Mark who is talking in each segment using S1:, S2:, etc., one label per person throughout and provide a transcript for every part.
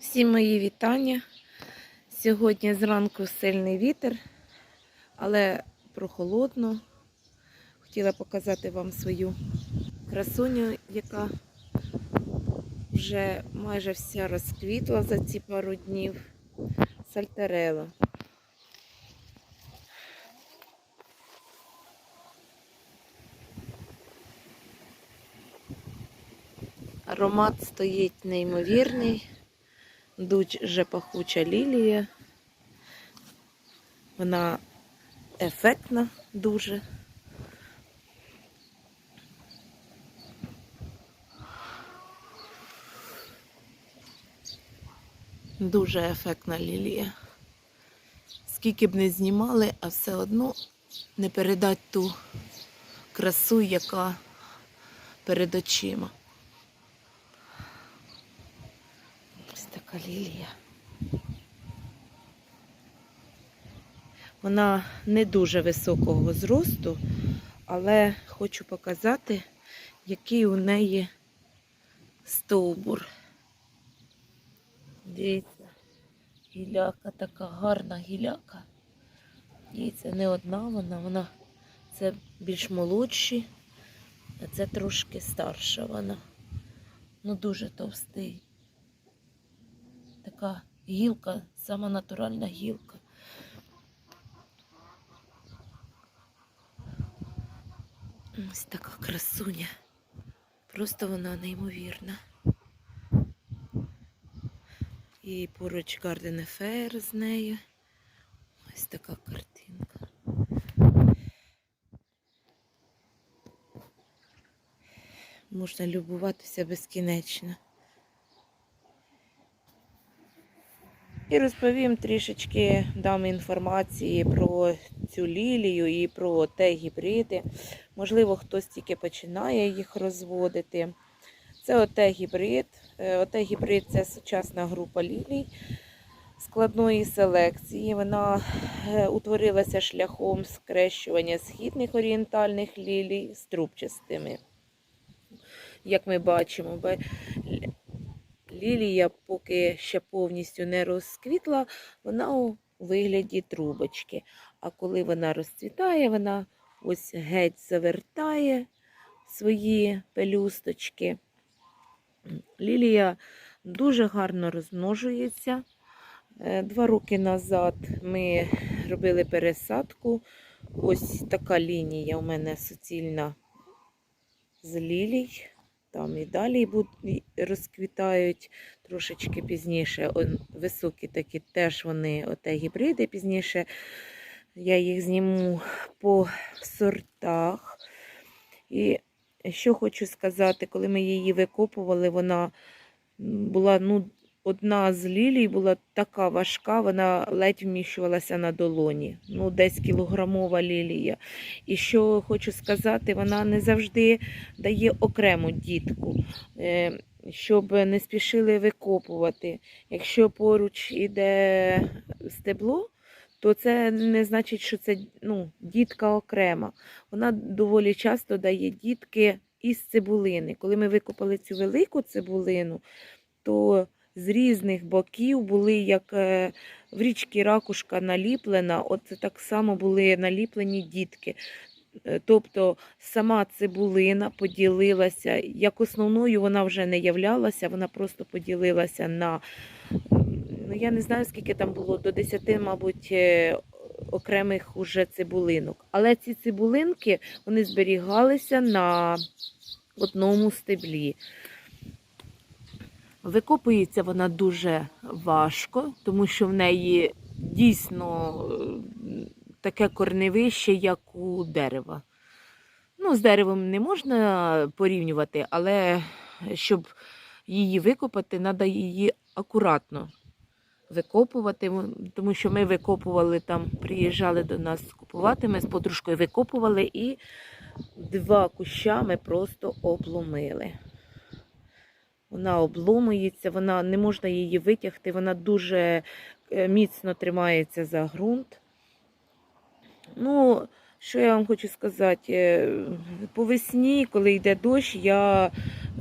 S1: Всім мої вітання. Сьогодні зранку сильний вітер, але прохолодно. Хотіла показати вам свою красуню, яка вже майже вся розквітла за ці пару днів. Сальтарела. Аромат стоїть неймовірний. Дуже пахуча лілія. Вона ефектна дуже. Дуже ефектна лілія. Скільки б не знімали, а все одно не передать ту красу, яка перед очима. Ось така лілія. Вона не дуже високого зросту, але хочу показати, який у неї стовбур. Дивіться, гіляка така гарна гіляка. Це не одна вона, вона це більш молодші, а це трошки старша вона. Ну дуже товстий така гілка, сама натуральна гілка. Ось така красуня. Просто вона неймовірна. І поруч Garden Affair з нею. Ось така картинка. Можна любуватися безкінечно. І розповім трішечки дам інформації про цю лілію і про те гібриди. Можливо, хтось тільки починає їх розводити. Це оте гібрид. Е, Оте гібрид це сучасна група лілій складної селекції. Вона е, утворилася шляхом скрещування східних орієнтальних лілій з трубчастими. Як ми бачимо, ба- лілія, поки ще повністю не розквітла, вона у вигляді трубочки. А коли вона розцвітає, вона ось геть завертає свої пелюсточки. Лілія дуже гарно розмножується. Е, Два роки назад ми робили пересадку. Ось така лінія у мене суцільна з лілій. Там і далі розквітають трошечки пізніше. Високі такі теж вони оте гібриди. Пізніше я їх зніму по сортах. І що хочу сказати, коли ми її викопували, вона була ну, одна з лілій була така важка, вона ледь вміщувалася на долоні. Ну, десь кілограмова лілія. І що хочу сказати, вона не завжди дає окрему дітку, е, щоб не спішили викопувати. Якщо поруч іде стебло, то це не значить, що це ну, дітка окрема. Вона доволі часто дає дітки із цибулини. Коли ми викопали цю велику цибулину, то з різних боків були, як е, в річці ракушка наліплена, от так само були наліплені дітки. Е, Тобто сама цибулина поділилася, як основною вона вже не являлася, вона просто поділилася на, ну я не знаю, скільки там було, до 10, мабуть, е, окремих уже цибулинок. Але ці цибулинки вони зберігалися на одному стеблі. Викопується вона дуже важко, тому що в неї дійсно е, таке корневище, як у дерева. Ну, з деревом не можна порівнювати, але щоб її викопати, треба її акуратно викопувати, тому що ми викопували там, приїжджали до нас купувати, ми з подружкою викопували і два куща ми просто обломили. Вона обломується, вона не можна її витягти, вона дуже е, міцно тримається за ґрунт. Ну, що я вам хочу сказати? Е, По весні, коли йде дощ, я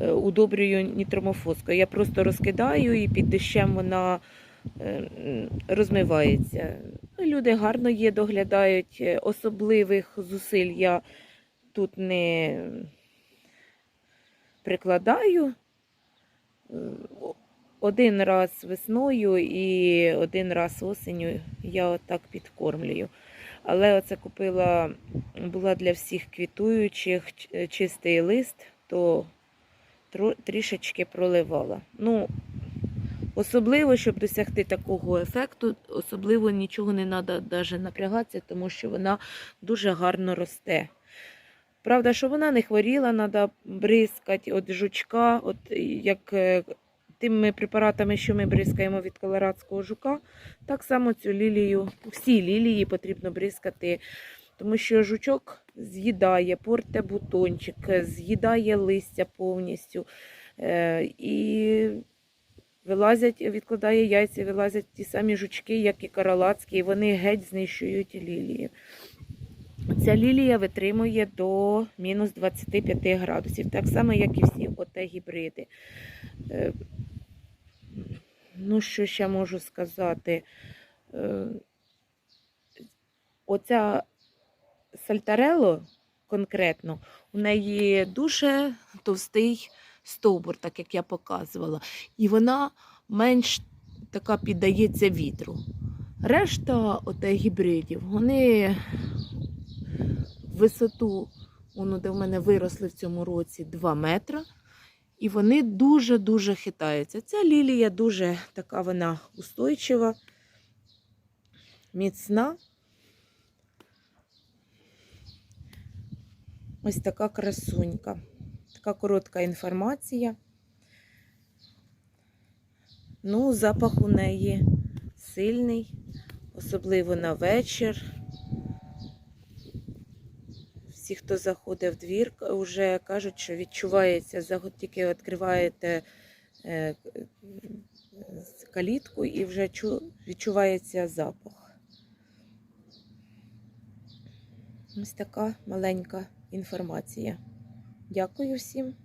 S1: е, удобрюю нітромофоскою. Я просто розкидаю і під дощем вона розмивається. Ну, Люди гарно є, доглядають. Особливих зусиль я тут не прикладаю. Один раз весною і один раз осенью я отак підкормлюю. Але оце купила, була для всіх квітуючих е, чистий лист, то трішечки проливала. Ну, особливо, щоб досягти такого ефекту, особливо нічого не треба навіть напрягатися, тому що вона дуже гарно росте. Правда, що вона не хворіла, треба бризкати від жучка, от як е, тими препаратами, що ми бризкаємо від колорадського жука, так само цю лілію, всі лілії потрібно бризкати, тому що жучок з'їдає, порте бутончик, з'їдає листя повністю. Е, і вилазять, відкладає яйця, вилазять ті самі жучки, як і каралацькі, і вони геть знищують лілії. Ця лілія витримує до мінус 25 градусів, так само, як і всі оте гібриди. Е, Ну, що ще можу сказати? Е, Оця сальтарело конкретно, у неї дуже товстий стовбур, так як я показувала, і вона менш така піддається вітру. Решта оте гібридів, вони висоту, воно де в мене виросли в цьому році 2 метри. І вони дуже-дуже хитаються. Ця лілія дуже така вона устойчива, міцна. Ось така красунька. Така коротка інформація. Ну, запах у неї сильний, особливо на вечір. Всі, хто заходить в двір, вже кажуть, що відчувається, тільки відкриваєте е, калітку і вже відчувається запах. Ось така маленька інформація. Дякую всім.